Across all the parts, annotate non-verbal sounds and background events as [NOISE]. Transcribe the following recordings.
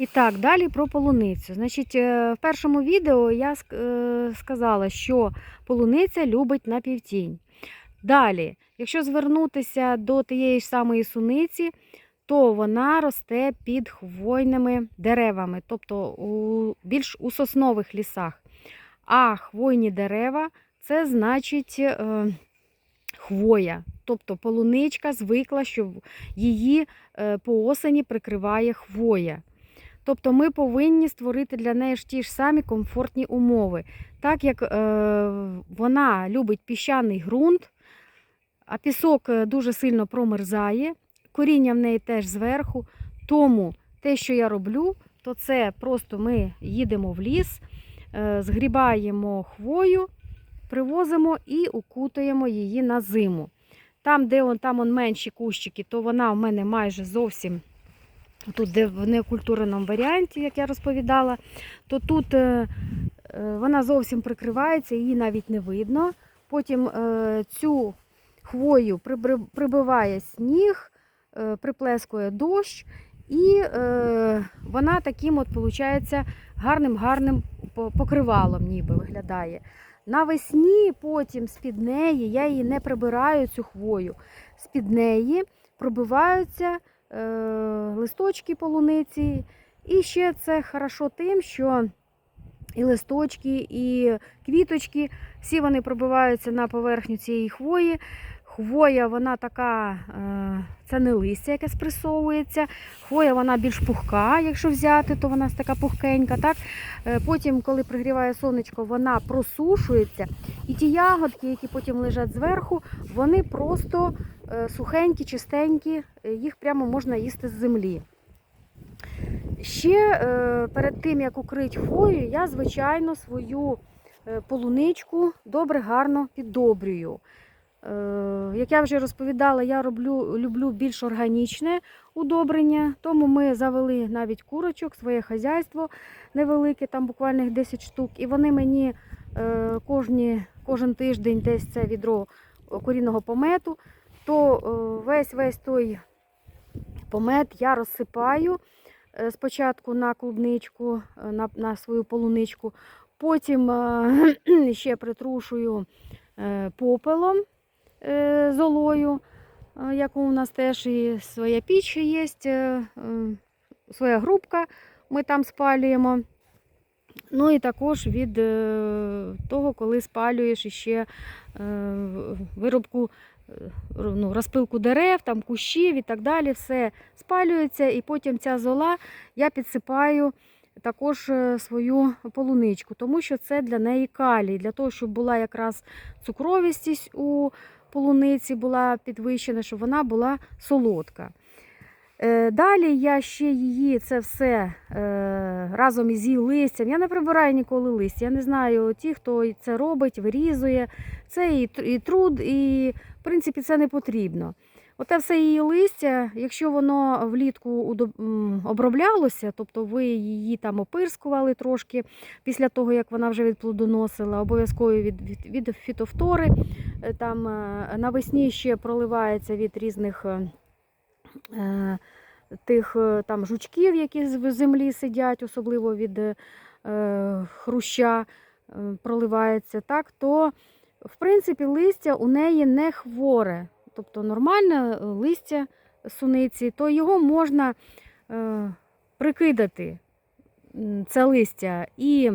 І так, далі про полуницю. Значить, е, в першому відео я е, сказала, що полуниця любить напівтінь. Далі, якщо звернутися до тієї ж самої суниці, то вона росте під хвойними деревами, тобто у, більш у соснових лісах. А хвойні дерева це значить е, хвоя. Тобто полуничка звикла, що її е, по осені прикриває хвоя. Тобто ми повинні створити для неї ж ті ж самі комфортні умови. Так як е, вона любить піщаний ґрунт, а пісок е, дуже сильно промерзає, коріння в неї теж зверху. Тому те, що я роблю, то це просто ми їдемо в ліс, е, згрібаємо хвою, привозимо і укутаємо її на зиму. Там, де он, там он менші кущики, то вона в мене майже зовсім тут, де в некультурному варіанті, як я розповідала, то тут е, е, вона зовсім прикривається, її навіть не видно. Потім е, цю хвою прибиває сніг, приплескує дощ, і вона таким от, виходить, гарним-гарним покривалом ніби виглядає. Навесні потім з-під неї, я її не прибираю цю хвою. З-під неї пробиваються листочки полуниці. І ще це хорошо тим, що і листочки, і квіточки, всі вони пробиваються на поверхню цієї хвої. Хвоя, вона така, е, це не листя, яке спресовується. Хвоя вона більш пухка, якщо взяти, то вона така пухкенька. Так? Е, Потім, коли пригріває сонечко, вона просушується. І ті ягодки, які потім лежать зверху, вони просто е, сухенькі, чистенькі, е, їх прямо можна їсти з землі. Ще е, перед тим, як укрити хвою, я, звичайно, свою е, полуничку добре гарно піддобрюю. Е, Як я вже розповідала, я роблю, люблю більш органічне удобрення, тому ми завели навіть курочок, своє хазяйство невелике, там буквально 10 штук, і вони мені е, кожні, кожен тиждень десь це відро корінного помету, то е, весь весь той помет я розсипаю е, спочатку на клубничку, е, на, на свою полуничку, потім [CLEARS THROAT] ще притрушую попелом золою, е, як у нас теж і своя піч є, своя грубка, ми там спалюємо. Ну і також від того, коли спалюєш іще виробку, ну, розпилку дерев, там, кущів і так далі, все спалюється, і потім ця зола я підсипаю також е, свою полуничку, тому що це для неї калій, для того, щоб була якраз цукровістість у полуниці була підвищена, щоб вона була солодка. Е, Далі я ще її це все е, разом із її листям. Я не прибираю ніколи листя. Я не знаю ті, хто це робить, вирізує. Це і, труд, і в принципі це не потрібно. Оте все її листя, якщо воно влітку оброблялося, тобто ви її там опирскували трошки після того, як вона вже відплодоносила, обов'язково від, від, від фітофтори. Е, Там навесні ще проливається від різних. Е, тих е, там жучків, які в землі сидять, особливо від е, хруща проливається, так, то в принципі листя у неї не хворе. Тобто нормальне листя суниці, то його можна прикидати, це листя, і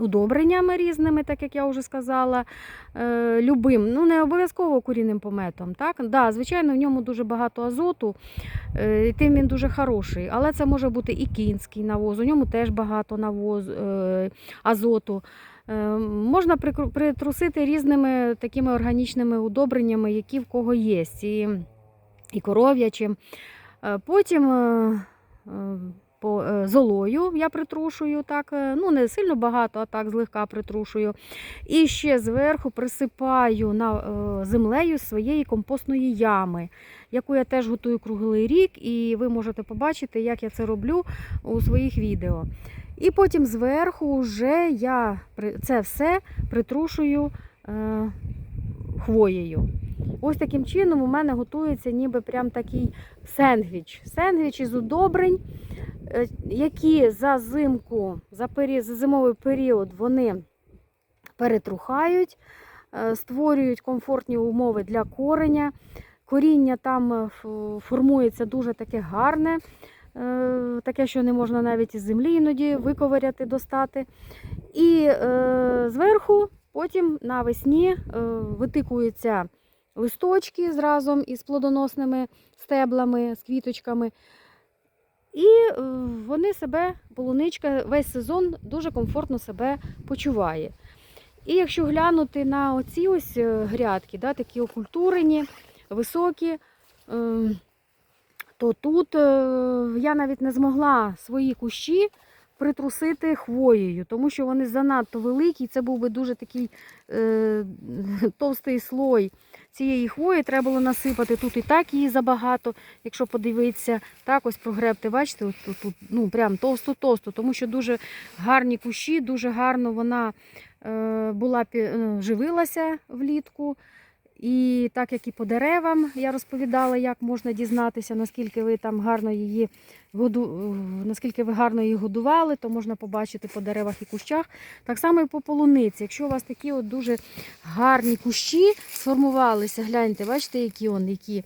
удобреннями різними, так як я вже сказала, е, любим, ну не обов'язково курінним пометом. Так? Да, звичайно, в ньому дуже багато азоту, е, і тим він дуже хороший. Але це може бути і кінський навоз, у ньому теж багато навоз, е, азоту. Можна притрусити різними такими органічними удобреннями, які в кого є, і, і коров'ячим. Потім по е, золою я притрушую, так, е, ну не сильно багато, а так злегка притрушую. І ще зверху присипаю на е, землею своєї компостної ями, яку я теж готую круглий рік, і ви можете побачити, як я це роблю у своїх відео. І потім зверху вже я це все притрушую хвоєю. Ось таким чином у мене готується ніби прям такий сендвіч. Сендвіч із удобрень, е, які за зимку, за, пері... за зимовий період вони перетрухають, е, створюють комфортні умови для кореня. Коріння там е, формується дуже таке гарне, таке, що не можна навіть із землі іноді виковиряти, достати. І зверху потім навесні витикуються листочки з разом із плодоносними стеблами, з квіточками. І е, вони себе, полуничка, весь сезон дуже комфортно себе почуває. І якщо глянути на оці ось е, грядки, да, такі окультурені, високі, е, то тут я навіть не змогла свої кущі притрусити хвоєю, тому що вони занадто великі, це був би дуже такий е, [LAUGHS] товстий слой цієї хвої. Треба було насипати тут і так її забагато, якщо подивитися, так ось прогребти, бачите, от тут, тут ну прям товсто-товсто, тому що дуже гарні кущі, дуже гарно вона е, була е, живилася влітку. І так як і по деревам я розповідала, як можна дізнатися, наскільки ви там гарно її году... наскільки ви гарно її годували, то можна побачити по деревах і кущах. Так само і по полуниці. Якщо у вас такі от дуже гарні кущі сформувалися, гляньте, бачите, які вони, які.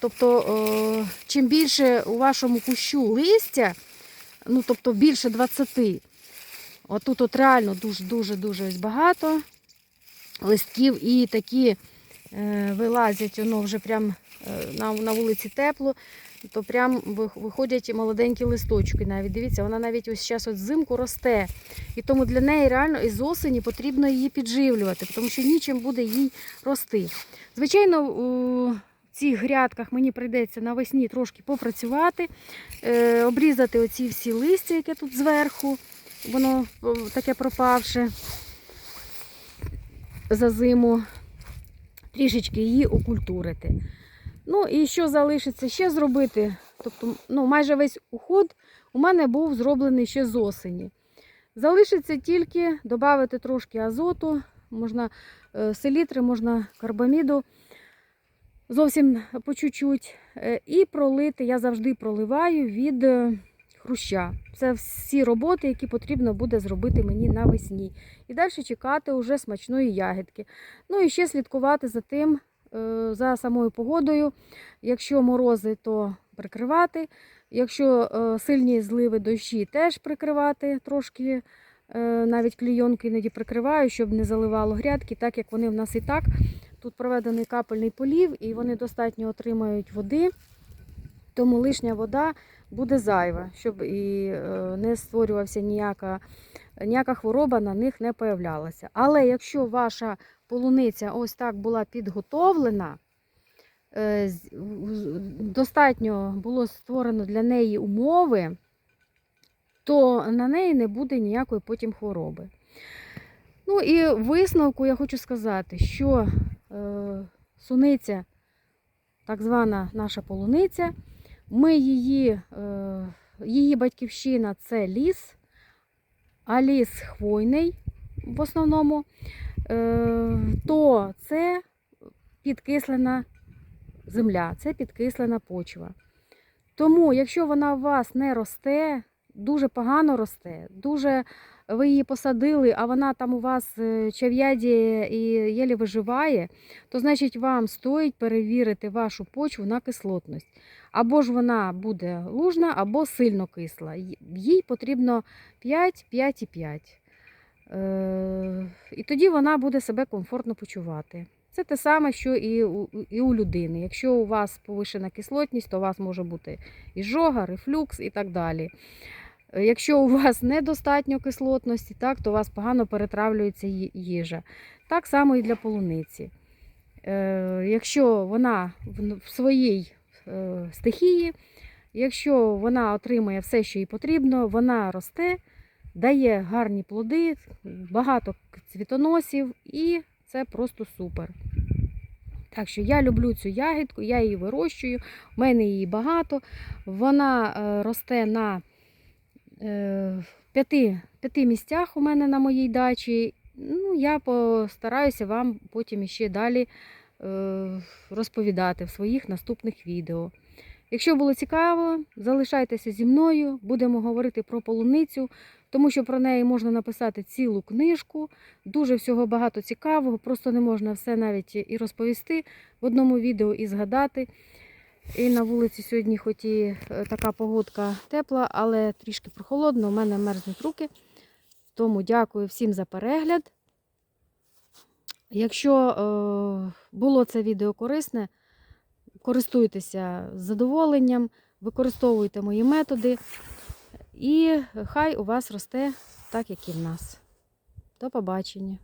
Тобто, е, чим більше у вашому кущу листя, ну тобто більше 20, отут от реально дуже-дуже-дуже багато листків і такі вилазять, воно вже прям е, на, на вулиці тепло, то прям виходять молоденькі листочки навіть. Дивіться, вона навіть ось зараз от взимку росте. І тому для неї реально із осені потрібно її підживлювати, тому що нічим буде їй рости. Звичайно, у цих грядках мені прийдеться навесні трошки попрацювати, е, обрізати оці всі листя, яке тут зверху, воно таке пропавше за зиму, трішечки її окультурити. Ну і що залишиться ще зробити? Тобто, ну, майже весь уход у мене був зроблений ще з осені. Залишиться тільки додати трошки азоту, можна е, селітри, можна карбаміду, зовсім по чуть-чуть. Е, І пролити, я завжди проливаю від е, хруща. Це всі роботи, які потрібно буде зробити мені навесні. І далі чекати уже смачної ягідки. Ну і ще слідкувати за тим, е, за самою погодою. Якщо морози, то прикривати. Якщо е, сильні зливи дощі, теж прикривати трошки. е, Навіть клійонки іноді прикриваю, щоб не заливало грядки, так як вони в нас і так. Тут проведений капельний полів, і вони достатньо отримають води, тому лишня вода буде зайва, щоб і е, не створювався ніяка, ніяка хвороба на них не появлялася. Але якщо ваша полуниця ось так була підготовлена, е, достатньо було створено для неї умови, то на неї не буде ніякої потім хвороби. Ну і висновку я хочу сказати, що е, суниця, так звана наша полуниця, ми її, е, її батьківщина це ліс, а ліс хвойний в основному, е, то це підкислена земля, це підкислена почва. Тому, якщо вона у вас не росте, дуже погано росте, дуже ви її посадили, а вона там у вас е, чав'яді і єлі виживає, то значить вам стоїть перевірити вашу почву на кислотність. Або ж вона буде лужна, або сильно кисла. Їй потрібно 5, 5,5. Е, і тоді вона буде себе комфортно почувати. Це те саме, що і у, і у людини. Якщо у вас повишена кислотність, то у вас може бути іжога, рефлюкс і так далі. Е, Якщо у вас недостатньо кислотності, так, то у вас погано перетравлюється їжа. Так само і для полуниці. Е, Якщо вона в своїй е, стихії, якщо вона отримує все, що їй потрібно, вона росте, дає гарні плоди, багато цвітоносів, і це просто супер. Так що я люблю цю ягідку, я її вирощую, в мене її багато. Вона росте на п'яти, п'яти місцях у мене на моїй дачі. Ну, я постараюся вам потім ще далі е, розповідати в своїх наступних відео. Якщо було цікаво, залишайтеся зі мною, будемо говорити про полуницю, тому що про неї можна написати цілу книжку. Дуже всього багато цікавого, просто не можна все навіть і розповісти в одному відео і згадати. І на вулиці сьогодні, хоч і е, така погодка тепла, але трішки прохолодно, у мене мерзнуть руки. Тому дякую всім за перегляд. Якщо е, було це відео корисне, користуйтеся задоволенням, використовуйте мої методи, і хай у вас росте так, як і в нас. До побачення!